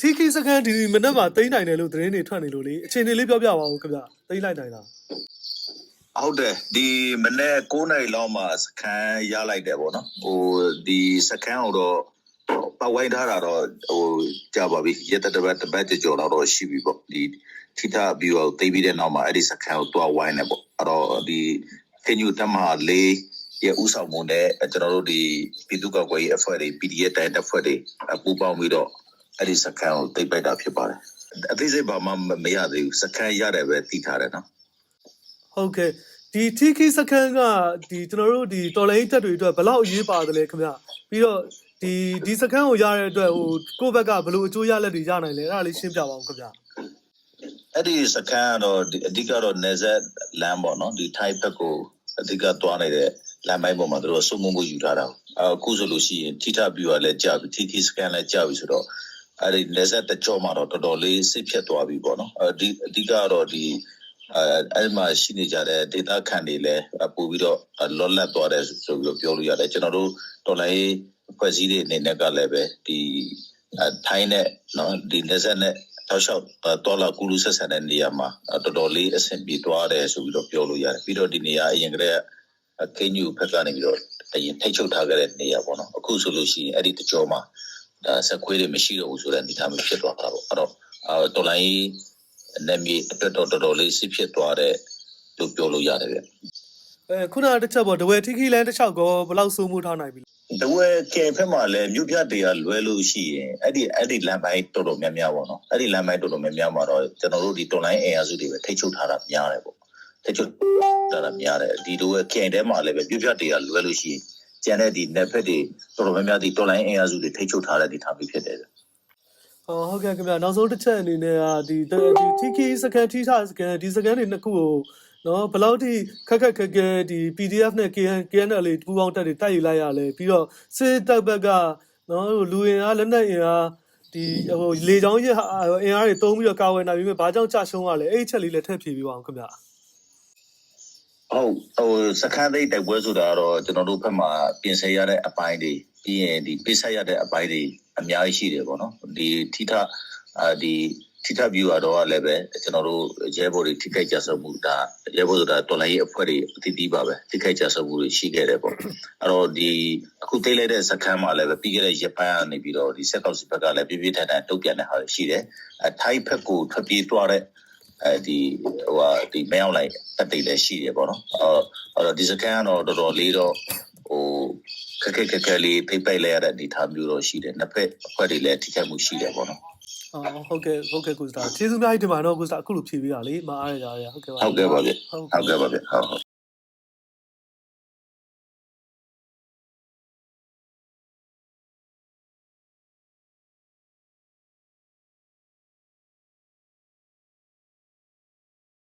စီကီစကန်ဒီမနေ့မှာတိမ့်နိုင်တယ်လို့သတင်းတွေထွက်နေလို့လေအချိန်တွေလေးပြောပြပါဦးခင်ဗျတိမ့်လိုက်နိုင်လားဟုတ်တယ်ဒီမနေ့9နာရီလောက်မှစခန်းရလိုက်တယ်ပေါ့နော်ဟိုဒီစခန်းကိုတော့ပတ်ဝိုင်းထားတာတော့ဟိုကြာပါပြီရက်တစ်ပတ်တစ်ပတ်ကြော်တော့တော့ရှိပြီပေါ့ဒီထိထဘီကိုသိပြီးတဲ့နောက်မှာအဲ့ဒီစခန်းကိုတွားဝိုင်းနေပေါ့အဲ့တော့ဒီခင်ယူတမလေးရဲ့ဥဆောင်မှုနဲ့ကျွန်တော်တို့ဒီပြည်သူ့ကောက်ွယ်ရေးအဖွဲ့တွေ PDF တိုင်းတပ်ဖွဲ့တွေပူးပေါင်းပြီးတော့ အဲ့ဒီစခန်းကိုသိပ်ပိုက်တာဖြစ်ပါတယ်အသေးစိတ်ဘာမှမရသေးဘူးစခန်းရတယ်ပဲသိထားတယ်နော်ဟုတ်ကဲ့ဒီတီကီစကန်ကဒီကျွန်တော်တို့ဒီတော်လိုင်းတက်တွေအတွက်ဘယ်လောက်အရေးပါတယ်လဲခင်ဗျပြီးတော့ဒီဒီစကန်ကိုရတဲ့အတွက်ဟိုကိုယ့်ဘက်ကဘယ်လိုအကျိုးရလက်တွေရနိုင်လဲအဲ့ဒါလေးရှင်းပြပါအောင်ခင်ဗျအဲ့ဒီစကန်ကတော့ဒီအဓိကတော့နေဆက်လမ်းပေါ့နော်ဒီ type ဘက်ကိုအဓိကတွားနေတဲ့လမ်းပိုင်းပေါ်မှာသူတို့စုံမမှုယူထားတာအခုဆိုလို့ရှိရင်ထိထပြူကလည်းကြာပြီထိထိစကန်လည်းကြာပြီဆိုတော့ အဲ့ဒီနေဆက်တကြောမှာတော့တော်တော်လေးစစ်ဖြတ်သွားပြီပေါ့နော်အဓိအဓိကတော့ဒီအဲအဲ့မှာရှိနေကြတဲ့ဒေတာခန်တွေလည်းပို့ပြီးတော့လောလတ်သွားတယ်ဆိုပြီးတော့ပြောလို့ရတယ်ကျွန်တော်တို့တော်လိုင်းဖွဲ့စည်းတဲ့အနေနဲ့ကလည်းပဲဒီအဲထိုင်းနဲ့နော်ဒီနေဆက်နဲ့တောက်လျှောက်တော်လာကူလူဆက်ဆံတဲ့နေရာမှာတော်တော်လေးအဆင်ပြေသွားတယ်ဆိုပြီးတော့ပြောလို့ရတယ်ပြီးတော့ဒီနေရာအရင်ကတည်းကကင်းယူဖက်ကနေပြီးတော့အရင်ထိတ်ချုပ်ထားခဲ့တဲ့နေရာပေါ့နော်အခုဆိုလို့ရှိရင်အဲ့ဒီတကြောမှာ ဒါဆက်ခွေးတွေမရှိတော့ဘူးဆိုတဲ့အနေအထားမျိုးဖြစ်သွားတာပေါ့အဲ့တော့တော်လိုင်းနေမီအတွက်တော်တော်လေးစစ်ဖြစ်သွားတဲ့လို့ပြောလို့ရတယ်ဗျအဲခုနကတစ်ချက်ပေါ့ဒဝဲတီကီလန်တစ်ချောက်ကောဘယ်လောက်စိုးမိုးထားနိုင်ပြီလဲတဝဲကဲဖက်မှာလည်းမြို့ပြတွေကလွဲလို့ရှိရင်အဲ့ဒီအဲ့ဒီလမ်းပိုင်းတော်တော်များများပေါ့နော်အဲ့ဒီလမ်းပိုင်းတော်တော်များများမှာတော့ကျွန်တော်တို့ဒီ online အင်အားစုတွေပဲထိတ်ချုပ်ထားတာများတယ်ပေါ့ထိတ်ချုပ်ထားတာများတယ်ဒီလိုကဲထဲမှာလည်းပဲမြို့ပြတွေကလွဲလို့ရှိရင် ကျန်တဲ့ဒီ net ဖက်တွေတော်တော်များများဒီ online အင်အားစုတွေထိတ်ချုပ်ထားတဲ့ဒီထားပြီးဖြစ်တယ်ဟောဟုတ်ကဲ့ခင်ဗျနောက်ဆုံးတစ်ချက်အနေနဲ့ကဒီဒီတီကီစကန်တီထားစကန်ဒီစကန်တွေနှစ်ခုကိုနော်ဘယ်လောက်ထိခက်ခက်ခက်ခဲဒီ PDF နဲ့ KN KNL လေးပူပေါင်းတက်တွေတိုက်ယူလိုက်ရလဲပြီးတော့စစ်တပ်ဘက်ကနော်လူရင်အားလက်နက်ရင်အားဒီဟိုလေချောင်းရအင်အားတွေတုံးပြီးတော့ကာဝယ်နိုင်ပြီးမှဘာကြောင့်ကြရှုံးရလဲအဲ့ဒီချက်လေးလည်းထည့်ဖြေပေးပါအောင်ခင်ဗျ ဟုတ်ဟိုစခန်းသိတိုက်ပွဲဆိုတာကတော့ကျွန်တော်တို့ဘက်မှာပြင်ဆင်ရတဲ့အပိုင်းတွေပြီးရင်ဒီပိဆက်ရတဲ့အပိုင်းတွေအများကြီးရှိတယ်ပေါ့နော်ဒီထိထအာဒီထိထ view ကတော့လည်းပဲကျွန်တော်တို့ရဲဘော်တွေထိခိုက်ကြဆုံးမှုဒါရဲဘော်ဆိုတာတော်လိုင်းရေးအဖွဲ့တွေအသီးသီးပါပဲထိခိုက်ကြဆုံးမှုတွေရှိခဲ့တယ်ပေါ့အဲ့တော့ဒီအခုသိလိုက်တဲ့စခန်းမှာလည်းပဲပြီးခဲ့တဲ့ရက်ပိုင်းကနေပြီးတော့ဒီစက်ကောက်စီဘက်ကလည်းပြပြထန်ထန်တုံ့ပြန်တဲ့ဟာတွေရှိတယ်အထိုင်းဘက်ကိုထွက်ပြေးသွားတဲ့ အဲဒီဟိုဟာဒီမဲအောင်လိုက်တက်တိတ်လည်းရှိတယ်ပေါ့နော်အော်အဲ့တော့ဒီစကန်ကတော့တော်တော်လေးတော့ဟိုခက်ခက်ခက်ခက်လေးဖိတ်ပိတ်လိုက်ရတဲ့အနေအထားမျိုးတော့ရှိတယ်နှစ်ဖက်အဖွဲ့တွေလည်းထိခိုက်မှုရှိတယ်ပေါ့နော်အော်ဟုတ်ကဲ့ဟုတ်ကဲ့ကိုစတာကျေးဇူးများကြီးတင်ပါတော့ကိုစတာအခုလိုဖြေပေးတာလေမအားရကြရဟုတ်ကဲ့ပါဟုတ်ကဲ့ပါဗျဟုတ်ဟုတ်ကဲ့ပါဗျဟုတ်ဟုတ်